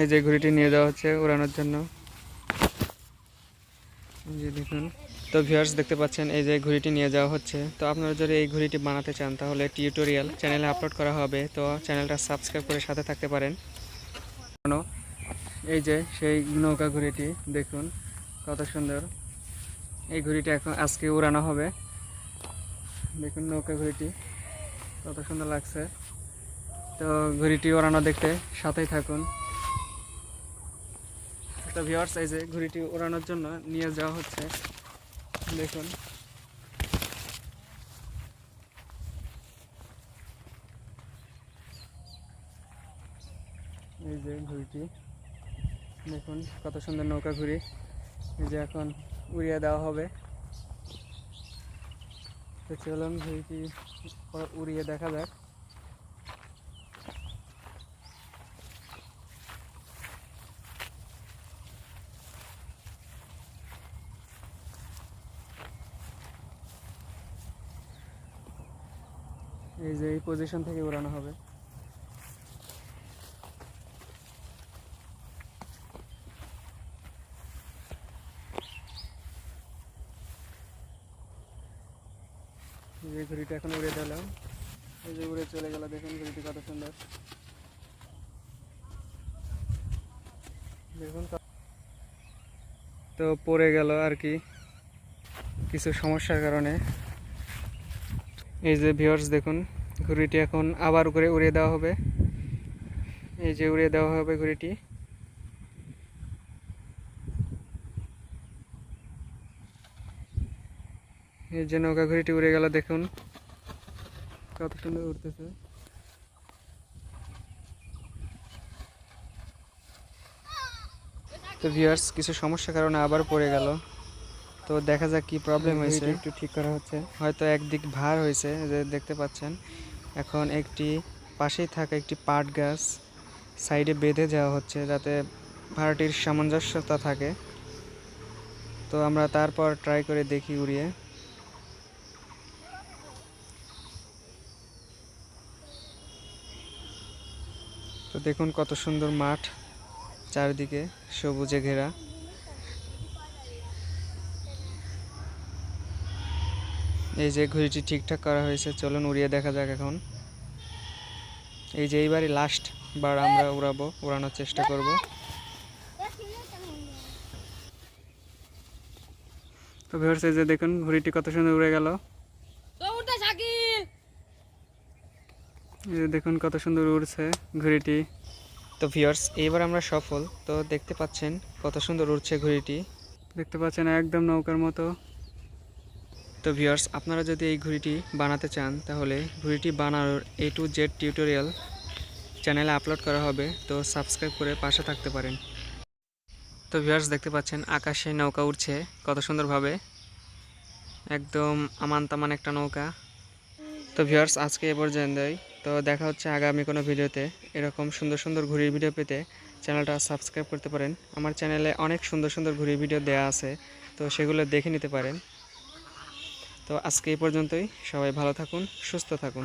এই যে ঘুড়িটি নিয়ে যাওয়া হচ্ছে উড়ানোর জন্য। দেখুন। তো ভিউয়ার্স দেখতে পাচ্ছেন, এই যে ঘুড়িটি নিয়ে যাওয়া হচ্ছে। তো আপনারা যদি এই ঘুড়িটি বানাতে চান, তাহলে টিউটোরিয়াল চ্যানেলে আপলোড করা হবে। তো চ্যানেলটা সাবস্ক্রাইব করে সাথে থাকতে পারেন। এই যে সেই নৌকা ঘুড়িটি, দেখুন কত সুন্দর। এই ঘুড়িটা এখন আজকে উড়ানো হবে। দেখুন নৌকা ঘুড়িটি, কত সুন্দর লাগছে। তো ঘুড়িটি ওড়ানো দেখতে সাথেই থাকুন। তো ভিউয়ার্স এই যে ঘুড়িটি ওড়ানোর জন্য নিয়ে যাওয়া হচ্ছে। দেখুন। এই যে ঘুড়িটি। দেখুন কত সুন্দর নৌকা ঘুড়ি। এই যে এখন উড়িয়ে দেওয়া হবে। তো চলুন ঘুড়িটি উড়িয়ে দেখা যাক। এই যে এই পজিশন থেকে উড়ানো হবে। যে ঘড়িটা এখন উড়ে দিলাম। এই যে উড়ে চলে গেল, দেখুন ঘুড়িটি কত সুন্দর। দেখুন তো পড়ে গেল আর কি, কিছু সমস্যার কারণে। এই যে ভিউয়ার্স দেখুন, ঘুড়িটি এখন আবার করে উড়িয়ে দেওয়া হবে। এই যে উড়িয়ে দেওয়া হবে ঘুড়িটি। এই যে নৌকা ঘুড়িটি উড়ে গেল, দেখুন। কত সুন্দর উঠতেছে তো ভিউয়ার্স কিছু সমস্যার কারণে আবার পড়ে গেল। তো দেখা যাক কি প্রবলেম হয়েছে। একটু ঠিক করা হচ্ছে। হয়তো একদিক ভার হয়েছে যে দেখতে পাচ্ছেন। এখন একটি পাশেই থাকা একটি পাট গাছ সাইডে বেঁধে যাওয়া হচ্ছে যাতে ভাড়াটির সামঞ্জস্যতা থাকে। তো আমরা তারপর ট্রাই করে দেখি উড়িয়ে। তো দেখুন কত সুন্দর মাঠ চারিদিকে সবুজে ঘেরা। এই যে ঘড়িটি ঠিকঠাক করা হয়েছে চলুন উড়িয়ে দেখা যাক এখন। এই যে এইবারই লাস্ট বার আমরা উড়াবো উড়ানোর চেষ্টা করব। তো ভিউয়ার্স এই যে দেখুন ঘড়িটি কত সুন্দর উড়ে গেল। এই যে দেখুন কত সুন্দর উড়ছে ঘড়িটি। তো ভিউয়ার্স এইবার আমরা সফল। তো দেখতে পাচ্ছেন কত সুন্দর উড়ছে ঘড়িটি। দেখতে পাচ্ছেন একদম নৌকার মতো। তো ভিউয়ার্স, আপনারা যদি এই ঘুড়িটি বানাতে চান, তাহলে ঘড়িটি বানানোর এ টু জেড টিউটোরিয়াল চ্যানেলে আপলোড করা হবে। তো সাবস্ক্রাইব করে পাশে থাকতে পারেন। তো ভিউয়ার্স, দেখতে পাচ্ছেন, আকাশে নৌকা উঠছে কত সুন্দরভাবে। একদম আমান তামান একটা নৌকা। তো ভিউয়ার্স, আজকে এ পর্যন্তই। তো দেখা হচ্ছে আগামী কোনো ভিডিওতে। এরকম সুন্দর সুন্দর ঘুড়ির ভিডিও পেতে চ্যানেলটা সাবস্ক্রাইব করতে পারেন। আমার চ্যানেলে অনেক সুন্দর সুন্দর ঘুড়ির ভিডিও দেওয়া আছে। তো সেগুলো দেখে নিতে পারেন। তো আজকে এই পর্যন্তই। সবাই ভালো থাকুন সুস্থ থাকুন।